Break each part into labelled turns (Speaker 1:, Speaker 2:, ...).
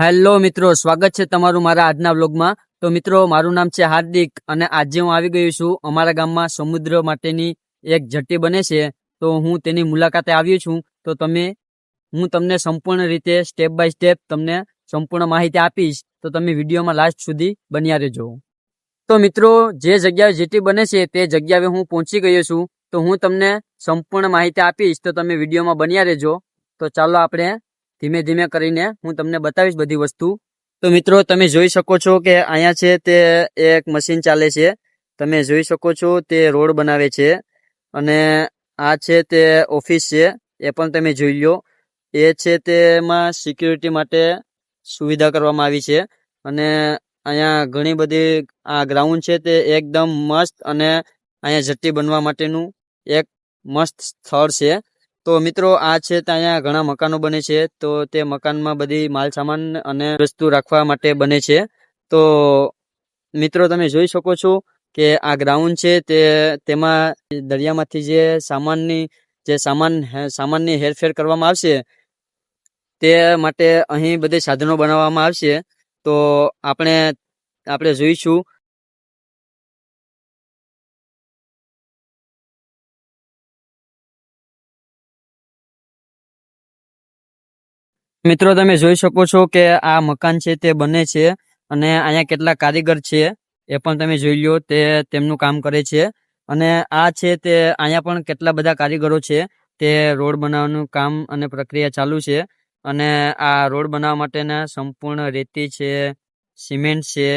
Speaker 1: Hello મિત્રો, સ્વાગત છે તમારું મારા આજના વ્લોગમાં. તો મિત્રો, મારું નામ છે હાર્દિક અને આજે હું આવી ગયો છું અમારા ગામમાં સમુદ્ર માટેની એક જટ્ટી બને છે. તો હું તેની મુલાકાતે આવ્યો છું. તો તમે, હું તમને સંપૂર્ણ રીતે સ્ટેપ બાય સ્ટેપ તમને સંપૂર્ણ માહિતી આપીશ. તો તમે વિડીયોમાં લાસ્ટ સુધી બન્યા રહેજો. તો મિત્રો, જે જગ્યાએ જેટી બને છે તે જગ્યાએ હું પહોંચી ગયો છું. તો હું તમને સંપૂર્ણ માહિતી આપીશ. તો તમે વિડીયોમાં બન્યા રહેજો. તો ચાલો આપણે ધીમે ધીમે કરીને હું તમને બતાવીશ બધી વસ્તુ. તો મિત્રો, તમે જોઈ શકો છો કે અહીંયા છે તે એક મશીન ચાલે છે. તમે જોઈ શકો છો તે રોડ બનાવે છે અને આ છે તે ઓફિસ છે. એ પણ તમે જોઈ લો. એ છે તેમાં સિક્યુરિટી માટે સુવિધા કરવામાં આવી છે અને અહીંયા ઘણી બધી આ ગ્રાઉન્ડ છે તે એકદમ મસ્ત અને અહીંયા જટ્ટી બનવા માટેનું એક મસ્ત સ્થળ છે. તો મિત્રો, આ છે ત્યાં ઘણા મકાનો બને છે. તો તે મકાનમાં બધી માલ સામાન અને વસ્તુ રાખવા માટે બને છે. તો મિત્રો, તમે જોઈ શકો છો કે આ ગ્રાઉન્ડ છે તે, તેમાં દરિયામાંથી જે સામાનની, જે સામાન, સામાનની હેરફેર કરવામાં આવશે, તે માટે અહીં બધે સાધનો બનાવવામાં આવશે. તો આપણે આપણે જોઈશું મિત્રો, તમે જોઈ શકો છો કે આ મકાન છે, તે બને છે અને અહીંયા કેટલા કારીગર છે એ પણ તમે જોઈ લો તે તેમનું કામ કરે છે અને આ છે, તે અહીંયા પણ કેટલા બધા કારીગરો છે, તે રોડ બનાવવાનું કામ અને પ્રક્રિયા ચાલુ છે અને આ રોડ બનાવવા માટેના સંપૂર્ણ રેતી છે, સિમેન્ટ છે,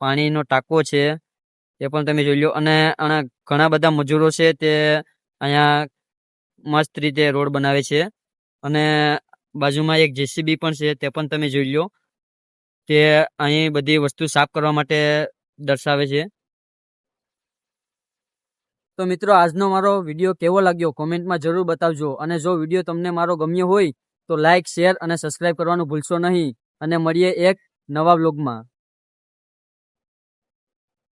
Speaker 1: પાણીનો ટાંકો છે, એ પણ તમે જોઈ લો અને ઘણા બધા મજૂરો છે, તે અહીંયા મસ્ત રીતે રોડ બનાવે છે અને બાજુમાં એક જેસીબી પણ છે, તે પણ તમે જોઈ લો તે અહીં બધી વસ્તુ સાફ કરવા માટે દર્શાવે છે. તો મિત્રો, આજનો મારો વીડિયો કેવો લાગ્યો? કોમેન્ટમાં જરૂર બતાવજો. અને જો વીડિયો તમને મારો ગમ્યો હોય, તો લાઇક શેર અને સબસ્ક્રાઇબ કરવાનું ભૂલશો નહીં. અને મળીએ એક નવા વ્લોગમાં.